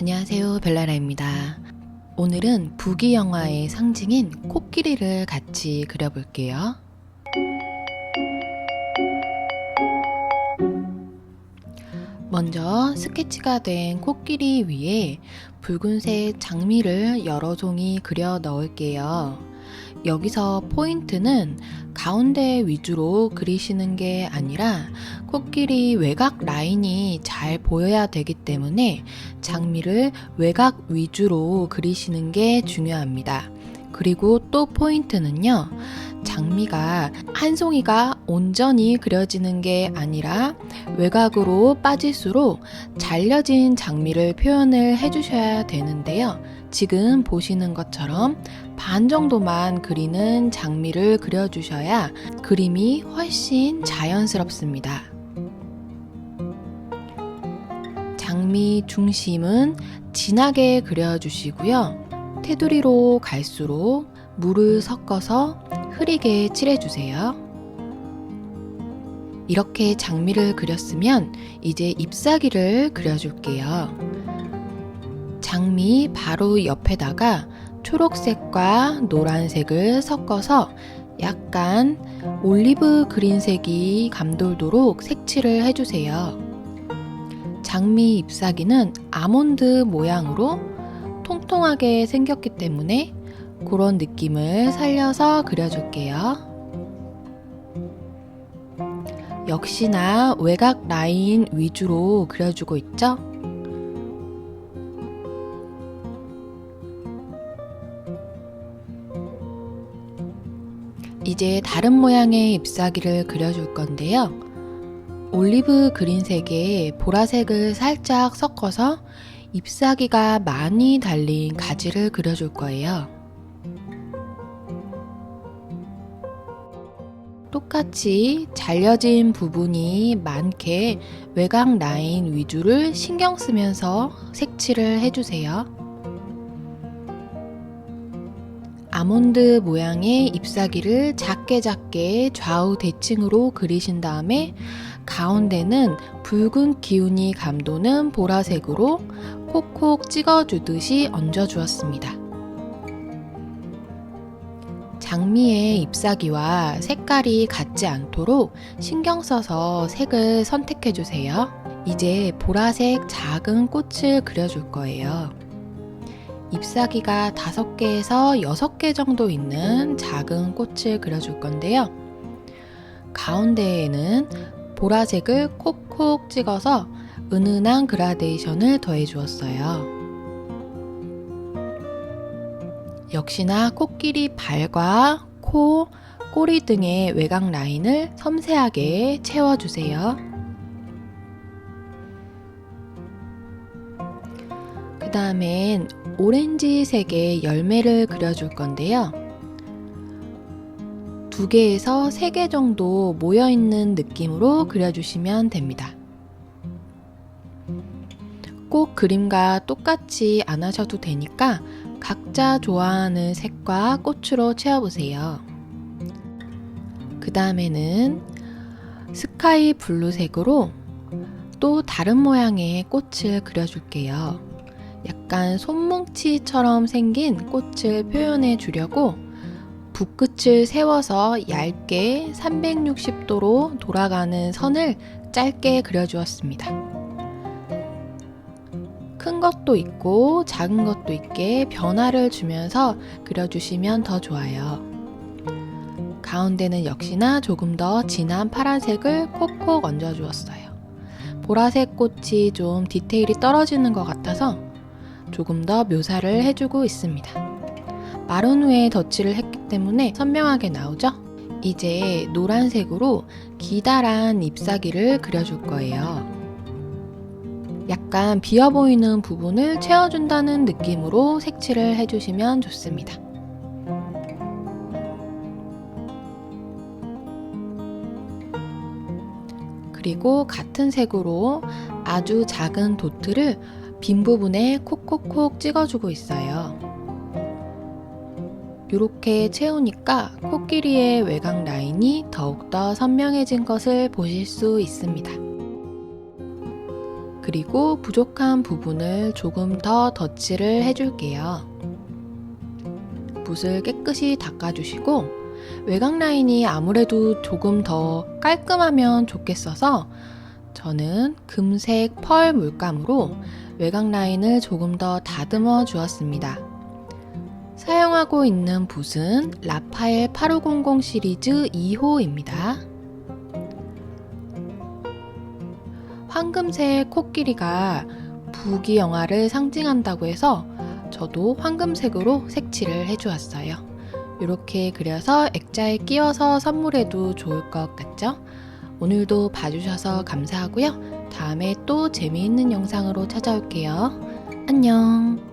안녕하세요. 벨라라입니다. 오늘은 부기 영화의 상징인 코끼리를 같이 그려볼게요. 먼저 스케치가 된 코끼리 위에 붉은색 장미를 여러 종이 그려 넣을게요. 여기서 포인트는 가운데 위주로 그리시는 게 아니라 코끼리 외곽 라인이 잘 보여야 되기 때문에 장미를 외곽 위주로 그리시는 게 중요합니다. 그리고 또 포인트는요. 장미가 한 송이가 온전히 그려지는 게 아니라 외곽으로 빠질수록 잘려진 장미를 표현을 해주셔야 되는데요. 지금 보시는 것처럼 반 정도만 그리는 장미를 그려주셔야 그림이 훨씬 자연스럽습니다. 장미 중심은 진하게 그려주시고요. 테두리로 갈수록 물을 섞어서 흐리게 칠해주세요. 이렇게 장미를 그렸으면 이제 잎사귀를 그려줄게요. 장미 바로 옆에다가 초록색과 노란색을 섞어서 약간 올리브 그린색이 감돌도록 색칠을 해주세요. 장미 잎사귀는 아몬드 모양으로 통통하게 생겼기 때문에 그런 느낌을 살려서 그려줄게요. 역시나 외곽 라인 위주로 그려주고 있죠? 이제 다른 모양의 잎사귀를 그려줄 건데요. 올리브 그린색에 보라색을 살짝 섞어서 잎사귀가 많이 달린 가지를 그려줄 거예요. 똑같이 잘려진 부분이 많게 외곽 라인 위주를 신경 쓰면서 색칠을 해주세요. 아몬드 모양의 잎사귀를 작게 작게 좌우 대칭으로 그리신 다음에 가운데는 붉은 기운이 감도는 보라색으로 콕콕 찍어주듯이 얹어주었습니다. 장미의 잎사귀와 색깔이 같지 않도록 신경 써서 색을 선택해 주세요. 이제 보라색 작은 꽃을 그려줄 거예요. 잎사귀가 5개에서 6개 정도 있는 작은 꽃을 그려줄 건데요. 가운데에는 보라색을 콕콕 찍어서 은은한 그라데이션을 더해 주었어요. 역시나 코끼리 발과 코, 꼬리 등의 외곽 라인을 섬세하게 채워주세요. 다음엔 오렌지색의 열매를 그려줄 건데요. 두 개에서 세 개 정도 모여있는 느낌으로 그려주시면 됩니다. 꼭 그림과 똑같이 안 하셔도 되니까 각자 좋아하는 색과 꽃으로 채워보세요. 그 다음에는 스카이 블루색으로 또 다른 모양의 꽃을 그려줄게요. 약간 손뭉치처럼 생긴 꽃을 표현해 주려고 붓끝을 세워서 얇게 360도로 돌아가는 선을 짧게 그려주었습니다. 큰 것도 있고 작은 것도 있게 변화를 주면서 그려주시면 더 좋아요. 가운데는 역시나 조금 더 진한 파란색을 콕콕 얹어주었어요. 보라색 꽃이 좀 디테일이 떨어지는 것 같아서 조금 더 묘사를 해주고 있습니다. 마른 후에 덧칠을 했기 때문에 선명하게 나오죠? 이제 노란색으로 기다란 잎사귀를 그려줄 거예요. 약간 비어 보이는 부분을 채워준다는 느낌으로 색칠을 해주시면 좋습니다. 그리고 같은 색으로 아주 작은 도트를 빈 부분에 콕콕콕 찍어주고 있어요. 이렇게 채우니까 코끼리의 외곽 라인이 더욱더 선명해진 것을 보실 수 있습니다. 그리고 부족한 부분을 조금 더 덧칠을 해줄게요. 붓을 깨끗이 닦아주시고 외곽 라인이 아무래도 조금 더 깔끔하면 좋겠어서 저는 금색 펄 물감으로 외곽 라인을 조금 더 다듬어 주었습니다. 사용하고 있는 붓은 라파엘 8500 시리즈 2호입니다. 황금색 코끼리가 부귀 영화를 상징한다고 해서 저도 황금색으로 색칠을 해주었어요. 이렇게 그려서 액자에 끼워서 선물해도 좋을 것 같죠? 오늘도 봐주셔서 감사하고요. 다음에 또 재미있는 영상으로 찾아올게요. 안녕.